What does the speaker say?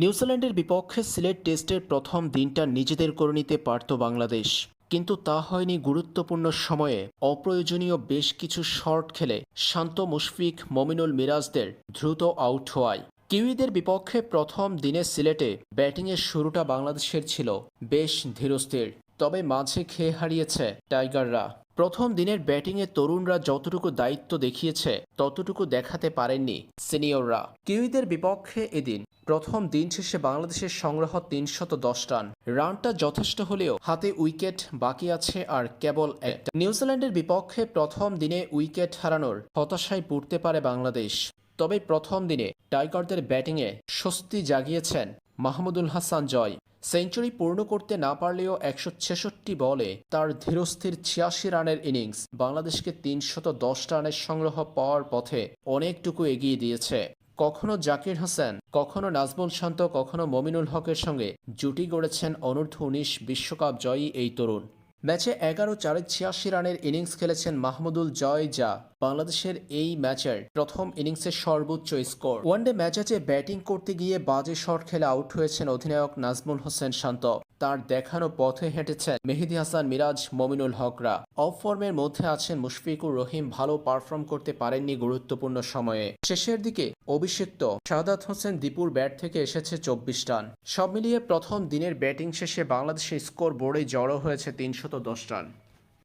নিউজিল্যান্ডের বিপক্ষে সিলেট টেস্টের প্রথম দিনটা নিজেদের করে নিতে পারত বাংলাদেশ। কিন্তু তা হয়নি গুরুত্বপূর্ণ সময়ে। অপ্রয়োজনীয় বেশ কিছু শর্ট খেলে শান্ত মুশফিক, মমিনুল মিরাজদের দ্রুত আউট হওয়ায়। কিউইদের বিপক্ষে প্রথম দিনে সিলেটে ব্যাটিংয়ের শুরুটা বাংলাদেশের ছিল বেশ ধীরস্থির। তবে মাঝে খেয়ে হারিয়েছে টাইগাররা। প্রথম দিনের ব্যাটিংয়ে তরুণরা যতটুকু দায়িত্ব দেখিয়েছে, ততটুকু দেখাতে পারেননি সিনিয়ররা। কিউইদের বিপক্ষে এদিন প্রথম দিন শেষে বাংলাদেশের সংগ্রহ তিনশত দশ রান। রানটা যথেষ্ট হলেও হাতে উইকেট বাকি আছে আর কেবল একটা। নিউজিল্যান্ডের বিপক্ষে প্রথম দিনে উইকেট হারানোর হতাশায় পড়তে পারে বাংলাদেশ। তবে প্রথম দিনে টাইগারদের ব্যাটিংয়ে স্বস্তি জাগিয়েছেন মাহমুদুল হাসান জয়। সেঞ্চুরি পূর্ণ করতে না পারলেও একশো ছেষট্টি বলে তার ধীরস্থির ছিয়াশি রানের ইনিংস বাংলাদেশকে তিনশত দশ রানের সংগ্রহ পাওয়ার পথে অনেকটুকু এগিয়ে দিয়েছে। কখনো জাকির হাসান, কখনো নাজমুল শান্ত, কখনো মমিনুল হকের সঙ্গে জুটি গড়েছেন অনূর্ধ্ব উনিশ বিশ্বকাপ জয়ী এই তরুণ। ম্যাচে এগারো চারে ছিয়াশি রানের ইনিংস খেলেছেন মাহমুদুল জয় যা বাংলাদেশের এই ম্যাচের প্রথম ইনিংসের সর্বোচ্চ স্কোর। ওয়ানডে ম্যাচে ব্যাটিং করতে গিয়ে বাজে শট খেলে আউট হয়েছেন অধিনায়ক নাজমুল হোসেন শান্ত। তার দেখানো পথে হেঁটেছেন মেহেদি হাসান, মিরাজ, মমিনুল হকরা। অফ ফর্মের মধ্যে আছেন মুশফিকুর রহিম, ভালো পারফর্ম করতে পারেননি গুরুত্বপূর্ণ সময়ে। শেষের দিকে অভিষিক্ত শাহাদাত হোসেন দীপুর ব্যাট থেকে এসেছে চব্বিশ রান। সব মিলিয়ে প্রথম দিনের ব্যাটিং শেষে বাংলাদেশের স্কোর বোর্ডে জড়ো হয়েছে তিনশত দশ রান।